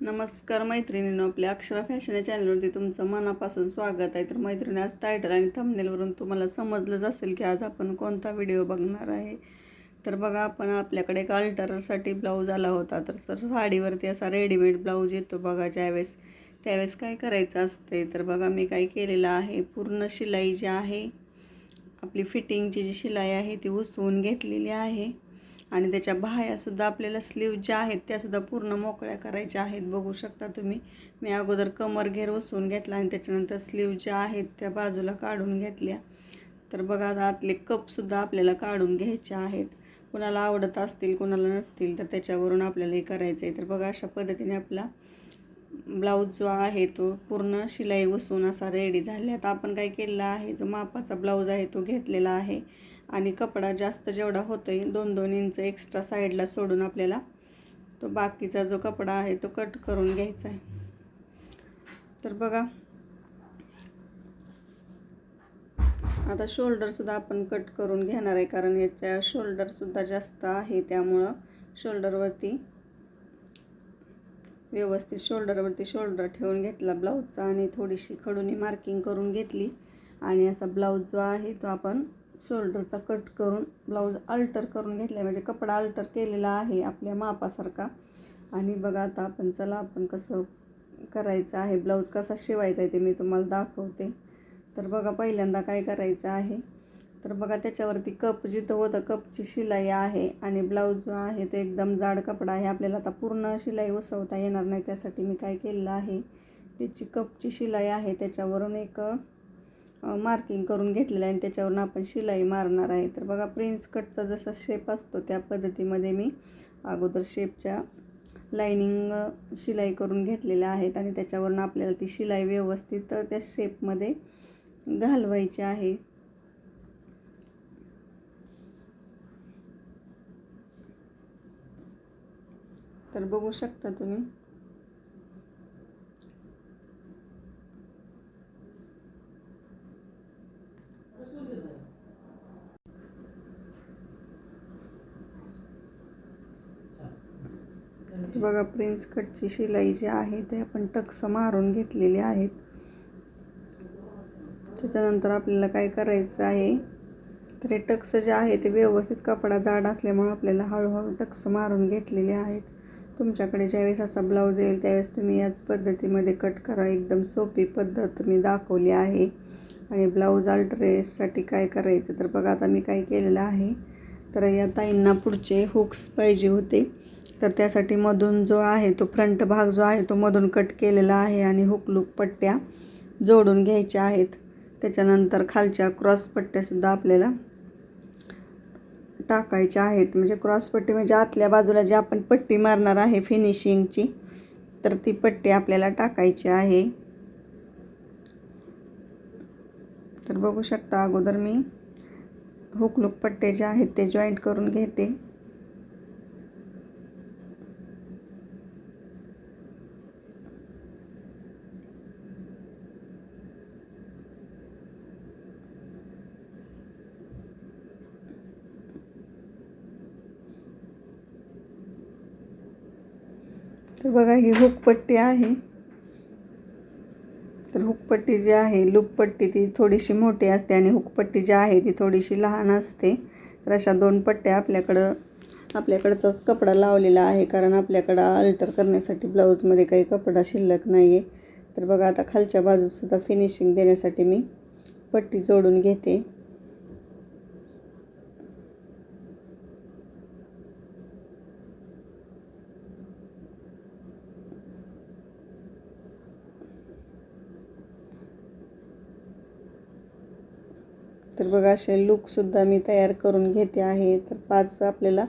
नमस्कार मैत्रिणींनो आपल्या अक्षरा फॅशन या चॅनलवरती तुमचं मनापासून स्वागत आहे. तर मैत्रिणी आज टायटल आणि थंबनेलवरून तुम्हाला समजलंच असेल की आज आपण कोणता व्हिडिओ बघणार आहे. तर बघा आपण आपल्याकडे एक अल्टरसाठी ब्लाऊज आला होता. तर सर साडीवरती असा रेडीमेड ब्लाऊज येतो बघा ज्यावेळेस त्यावेळेस काय करायचं असते तर बघा मी काय केलेलं आहे पूर्ण शिलाई जी आहे आपली फिटिंगची जी शिलाई आहे ती उसवून घेतलेली आहे. आणि त्याच्या बाह्यासुद्धा आपल्याला स्लीव ज्या आहेत त्यासुद्धा पूर्ण मोकळ्या करायच्या आहेत. बघू शकता तुम्ही. मी अगोदर कमर घेर उसवून घेतला आणि त्याच्यानंतर स्लीव ज्या आहेत त्या बाजूला काढून घेतल्या. तर बघा आता आतले कपसुद्धा आपल्याला काढून घ्यायचे आहेत. कोणाला आवडत असतील कोणाला नसतील तर त्याच्यावरून आपल्याला हे करायचं आहे. तर बघा अशा पद्धतीने आपला ब्लाऊज जो आहे तो पूर्ण शिलाई वसून असा रेडी झाला आता आपण काय केलेला आहे जो मापाचा ब्लाऊज आहे तो घेतलेला आहे. आणि कपडा जास्त जेवढा होतो आहे दोन दोन इंच एक्स्ट्रा साईडला सोडून आपल्याला तो बाकीचा जो कपडा आहे तो कट करून घ्यायचा आहे. तर बघा आता शोल्डरसुद्धा आपण कट करून घेणार आहे कारण याच्या शोल्डरसुद्धा जास्त आहे त्यामुळं शोल्डरवरती व्यवस्थित शोल्डरवरती शोल्डर ठेवून घेतला ब्लाऊजचा आणि थोडीशी खडूनी मार्किंग करून घेतली. आणि असा ब्लाऊज जो आहे तो आपण शोल्डरचा कट करून ब्लाऊज अल्टर करून घेतला म्हणजे कपडा अल्टर केलेला आहे आपल्या मापासारखा. आणि बघा आता आपण चला आपण कसं करायचं आहे. ब्लाऊज कसा शिवायचा आहे ते मी तुम्हाला दाखवते. तर बघा पहिल्यांदा काय करायचं आहे. तर बघा त्याच्यावरती कप जिथं होतं कपची शिलाई आहे आणि ब्लाऊज जो आहे तो एकदम जाड कपडा आहे. आपल्याला आता पूर्ण शिलाई उसवता येणार नाही. त्यासाठी मी काय केलेलं आहे त्याची कपची शिलाई आहे. त्याच्यावरून एक मार्किंग करून घेतलेलं आहे आणि त्याच्यावरून आपण शिलाई मारणार आहे. तर बघा प्रिन्स कटचा जसा शेप असतो त्या पद्धतीमध्ये मी अगोदर शेपच्या लाईनिंग शिलाई करून घेतलेल्या आहेत आणि त्याच्यावरून आपल्याला ती शिलाई व्यवस्थित त्या शेपमध्ये घालवायची आहे. तर बघू शकता तुम्ही. बघा प्रिन्स कटची शिलाई जी आहे ते आपण टक्स मारून घेतलेली आहेत. त्याच्यानंतर आपल्याला काय करायचं आहे? तर हे टक्स जे आहे ते व्यवस्थित कपडा जाड असल्यामुळे आपल्याला हळूहळू टक्स मारून घेतलेले आहेत. तुमच्याकडे ज्यावेळेस असा ब्लाऊज येईल त्यावेळेस तुम्ही याच पद्धतीमध्ये कट करा. एकदम सोपी पद्धत मी दाखवली आहे. आणि ब्लाऊज अल्ट्रेससाठी काय करायचं? तर बघा आता मी काय केलेलं आहे. तर या ताईंना पुढचे हुक्स पाहिजे होते. तर त्यासाठी मधून जो आहे तो फ्रंट भाग जो आहे तो मधून कट केलेला आहे आणि हुकलूक पट्ट्या जोडून घ्यायच्या आहेत. त्याच्यानंतर खालच्या क्रॉस पट्ट्यासुद्धा आपल्याला टाकायच्या आहेत. म्हणजे क्रॉस पट्टी म्हणजे आतल्या बाजूला जी आपण पट्टी मारणार आहे फिनिशिंगची तर ती पट्टी आपल्याला टाकायची आहे. तर बघू शकता अगोदर मी हुकलूक पट्टे जे आहेत ते जॉईंट करून घेते. तर बघा ही हुकपट्टी आहे. तर हुकपट्टी जी आहे लूपपट्टी ती थोडीशी मोठी असते आणि हुकपट्टी जी आहे ती थोडीशी लहान असते. तर अशा दोन पट्ट्या आपल्याकडं आपल्याकडचाच कपडा लावलेला आहे कारण आपल्याकडं अल्टर करण्यासाठी ब्लाऊजमध्ये काही कपडा शिल्लक नाही आहे तर बघा आता खालच्या बाजूसुद्धा फिनिशिंग देण्यासाठी मी पट्टी जोडून घेते. तर बघा असे लूकसुद्धा मी तयार करून घेते आहे. तर पाच आपल्याला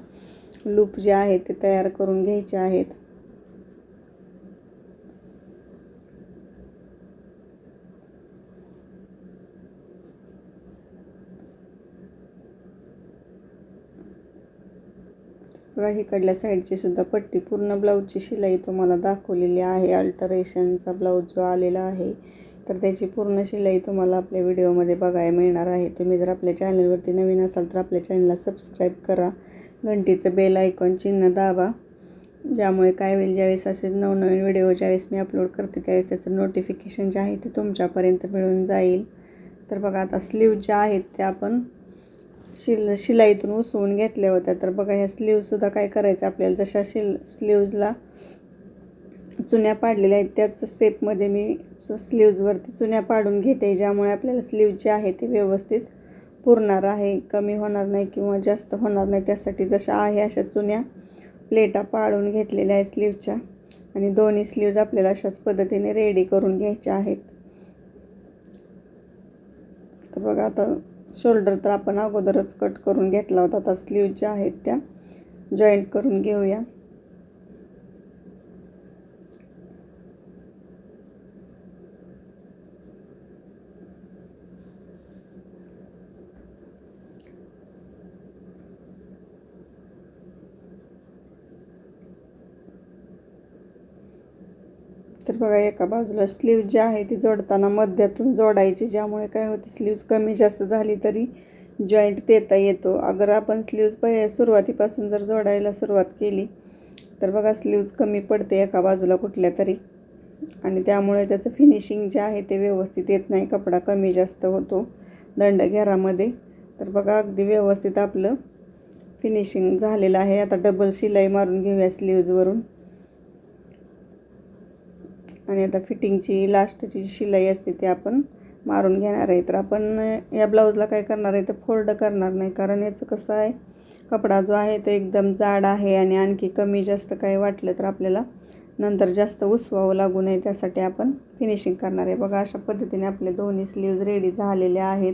लूप जे आहेत ते तयार करून घ्यायचे आहेत. बघा इकडल्या साईडची सुद्धा पट्टी पूर्ण ब्लाऊजची शिलाई तुम्हाला दाखवलेली आहे. अल्टरेशनचा ब्लाऊज जो आलेला आहे तर त्याची पूर्ण शिलाई तुम्हाला आपल्या व्हिडिओमध्ये बघायला मिळणार आहे. तुम्ही जर आपल्या चॅनलवरती नवीन असाल तर आपल्या चॅनलला सबस्क्राईब करा. घंटीचं बेल आयकॉन चिन्ह दाबा ज्यामुळे काय होईल ज्यावेळेस असे नवनवीन व्हिडिओ ज्यावेळेस मी अपलोड करते त्यावेळेस त्याचं नोटिफिकेशन जे आहे ते तुमच्यापर्यंत मिळून जाईल. तर बघा आता स्लीव ज्या आहेत त्या आपण शिल शिलाईतून उसवून घेतल्या होत्या. तर बघा ह्या स्लीवसुद्धा काय करायचं? आपल्याला जशा शिल स्लीव्जला चुन्या पाडलेल्या आहेत. त्याच सेपमध्ये मी स्लीव्जवरती चुन्या पाडून घेते. ज्यामुळे आपल्याला स्लीव जे आहे ते व्यवस्थित पुरणार आहे. कमी होणार नाही किंवा जास्त होणार नाही. त्यासाठी जशा आहे अशा चुन्या प्लेटा पाडून घेतलेल्या आहेत स्लीवच्या आणि दोन्ही स्लीव्ज आपल्याला अशाच पद्धतीने रेडी करून घ्यायच्या आहेत. तर बघा आता शोल्डर तर आपण अगोदरच कट करून घेतला होता. आता स्लीव ज्या आहेत त्या जॉईंट करून घेऊया. तर बघा एका बाजूला स्लीव जी आहे ती जोडताना मध्यातून जोडायची. ज्यामुळे काय होते स्लीव्ज कमी जास्त झाली तरी जॉईंट देता येतो. अगर आपण स्लीव्ज पहि सुरुवातीपासून जर जोडायला सुरुवात केली तर बघा स्लीव्ज कमी पडते एका बाजूला कुठल्या तरी. आणि त्यामुळे त्याचं फिनिशिंग जे आहे ते व्यवस्थित येत नाही. कपडा कमी जास्त होतो दंड घेरामध्ये. तर बघा अगदी व्यवस्थित आपलं फिनिशिंग झालेलं आहे. आता डबल शिलाई मारून घेऊया स्लीव्जवरून आणि आता फिटिंगची लास्टची शिलाई असते ती आपण मारून घेणार आहे. तर आपण या ब्लाऊजला काय करणार आहे तर फोल्ड करणार नाही. कारण याचं कसं आहे कपडा जो आहे तो एकदम जाड आहे आणि आणखी कमी जास्त काही वाटलं तर आपल्याला नंतर जास्त उसवावं लागू नये. त्यासाठी आपण फिनिशिंग करणार आहे. बघा अशा पद्धतीने आपले दोन्ही स्लीव्ज रेडी झालेले आहेत.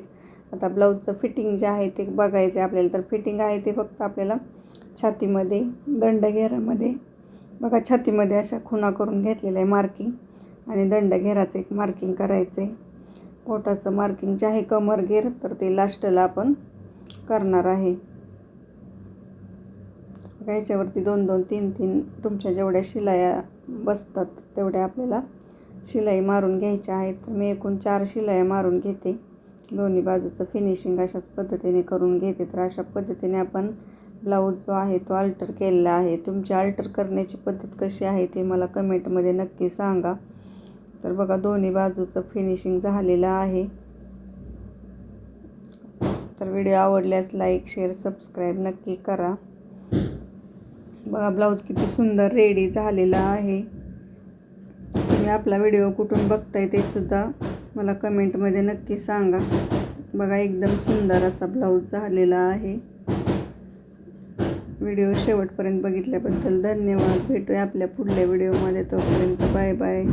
आता ब्लाऊजचं फिटिंग जे आहे ते बघायचं आहे आपल्याला. तर फिटिंग आहे ते फक्त आपल्याला छातीमध्ये दंडघेरामध्ये बघा छातीमध्ये अशा खुणा करून घेतलेलं आहे मार्किंग आणि दंड घेराचं एक मार्किंग करायचं आहे पोटाचं मार्किंग जे आहे कमर घेर तर ते लास्टला आपण करणार आहे. बघा याच्यावरती दोन दोन तीन तीन तुमच्या जेवढ्या शिलाया बसतात तेवढ्या आपल्याला शिलाई मारून घ्यायच्या आहेत. तर मी एकूण चार शिलाया मारून घेते. दोन्ही बाजूचं फिनिशिंग अशाच पद्धतीने करून घेते. तर अशा पद्धतीने आपण ब्लाऊज जो आहे तो अल्टर केलेला आहे. तुमची अल्टर करण्याची पद्धत कशी आहे ते मला कमेंटमध्ये नक्की सांगा. तर बघा दोन्ही बाजूचं फिनिशिंग झालेलं आहे. तर व्हिडिओ आवडल्यास लाईक शेअर सबस्क्राईब नक्की करा. बघा ब्लाऊज किती सुंदर रेडी झालेला आहे. तुम्ही आपला व्हिडिओ कुठून बघताय ते सुद्धा मला कमेंटमध्ये नक्की सांगा. बघा एकदम सुंदर असा ब्लाऊज झालेला आहे. व्हिडिओ शेवटपर्यंत बघितल्याबद्दल धन्यवाद. भेटूया आपल्या पुढल्या व्हिडिओमध्ये. तोपर्यंत बाय बाय.